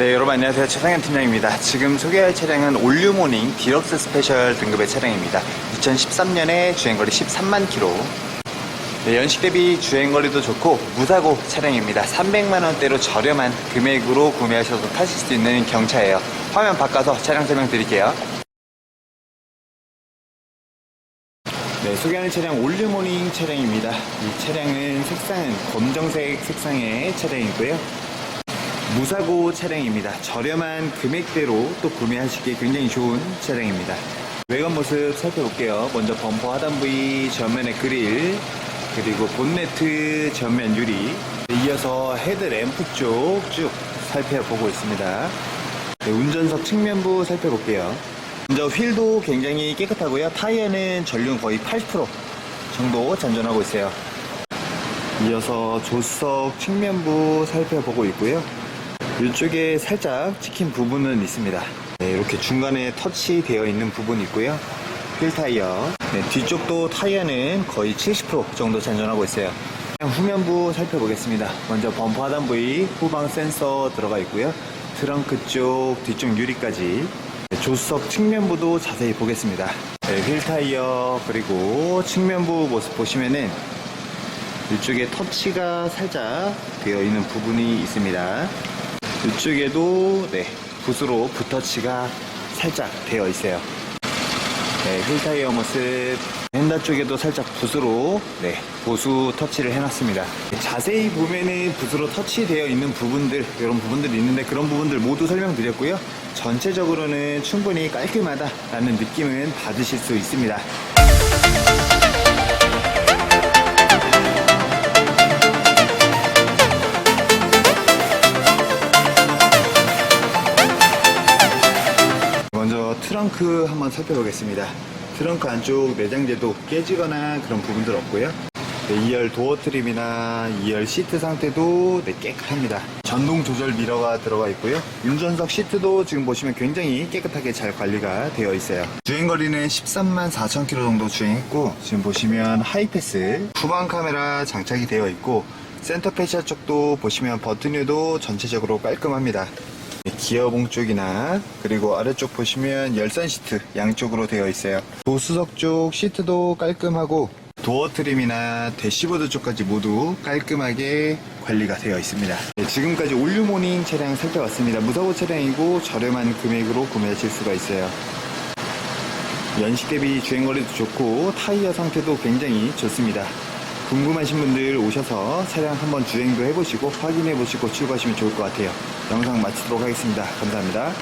여러분 안녕하세요. 최상현 팀장입니다. 지금 소개할 차량은 올류모닝 디럭스 스페셜 등급의 차량입니다. 2013년에 주행거리 13만 킬로. 네, 연식 대비 주행거리도 좋고 무사고 차량입니다. 300만원대로 저렴한 금액으로 구매하셔서 타실 수 있는 경차예요. 화면 바꿔서 차량 설명 드릴게요. 네, 소개하는 차량 올류모닝 차량입니다. 이 차량은 색상은 검정색 색상의 차량이고요 무사고 차량입니다. 저렴한 금액대로 또 구매하시기에 굉장히 좋은 차량입니다. 외관 모습 살펴볼게요. 먼저 범퍼 하단 부위, 전면의 그릴, 그리고 본네트 전면 유리, 이어서 헤드 램프 쪽 쭉 살펴보고 있습니다. 네, 운전석 측면부 살펴볼게요. 먼저 휠도 굉장히 깨끗하고요. 타이어는 전륜 거의 80% 정도 잔존하고 있어요. 이어서 조석 측면부 살펴보고 있고요. 이쪽에 살짝 찍힌 부분은 있습니다. 네, 이렇게 중간에 터치되어 있는 부분이 있고요. 휠 타이어. 네, 뒤쪽도 타이어는 거의 70% 정도 잔존하고 있어요. 후면부 살펴보겠습니다. 먼저 범퍼 하단 부위 후방 센서 들어가 있고요. 트렁크 쪽 뒤쪽 유리까지 네, 조수석 측면부도 자세히 보겠습니다. 네, 휠 타이어 그리고 측면부 모습 보시면은 이쪽에 터치가 살짝 되어 있는 부분이 있습니다. 이쪽에도 네 붓으로 붓터치가 살짝 되어 있어요. 네, 휠타이어 모습 휀다 쪽에도 살짝 붓으로 네 보수 터치를 해놨습니다. 자세히 보면은 붓으로 터치되어 있는 부분들 이런 부분들이 있는데 그런 부분들 모두 설명드렸고요. 전체적으로는 충분히 깔끔하다라는 느낌은 받으실 수 있습니다. 트렁크 한번 살펴보겠습니다. 트렁크 안쪽 내장재도 깨지거나 그런 부분들 없고요. 네, 2열 도어 트림이나 2열 시트 상태도 네, 깨끗합니다. 전동 조절 미러가 들어가 있고요. 운전석 시트도 지금 보시면 굉장히 깨끗하게 잘 관리가 되어 있어요. 주행거리는 13만 4천 킬로 정도 주행했고 지금 보시면 하이패스 후방 카메라 장착이 되어 있고 센터 패시아 쪽도 보시면 버튼류도 전체적으로 깔끔합니다. 기어봉 쪽이나 그리고 아래쪽 보시면 열선 시트 양쪽으로 되어 있어요. 조수석 쪽 시트도 깔끔하고 도어 트림이나 대시보드 쪽까지 모두 깔끔하게 관리가 되어 있습니다. 네, 지금까지 올류모닝 차량 살펴봤습니다. 무사고 차량이고 저렴한 금액으로 구매하실 수가 있어요. 연식 대비 주행거리도 좋고 타이어 상태도 굉장히 좋습니다. 궁금하신 분들 오셔서 차량 한번 주행도 해보시고 확인해보시고 출고하시면 좋을 것 같아요. 영상 마치도록 하겠습니다. 감사합니다.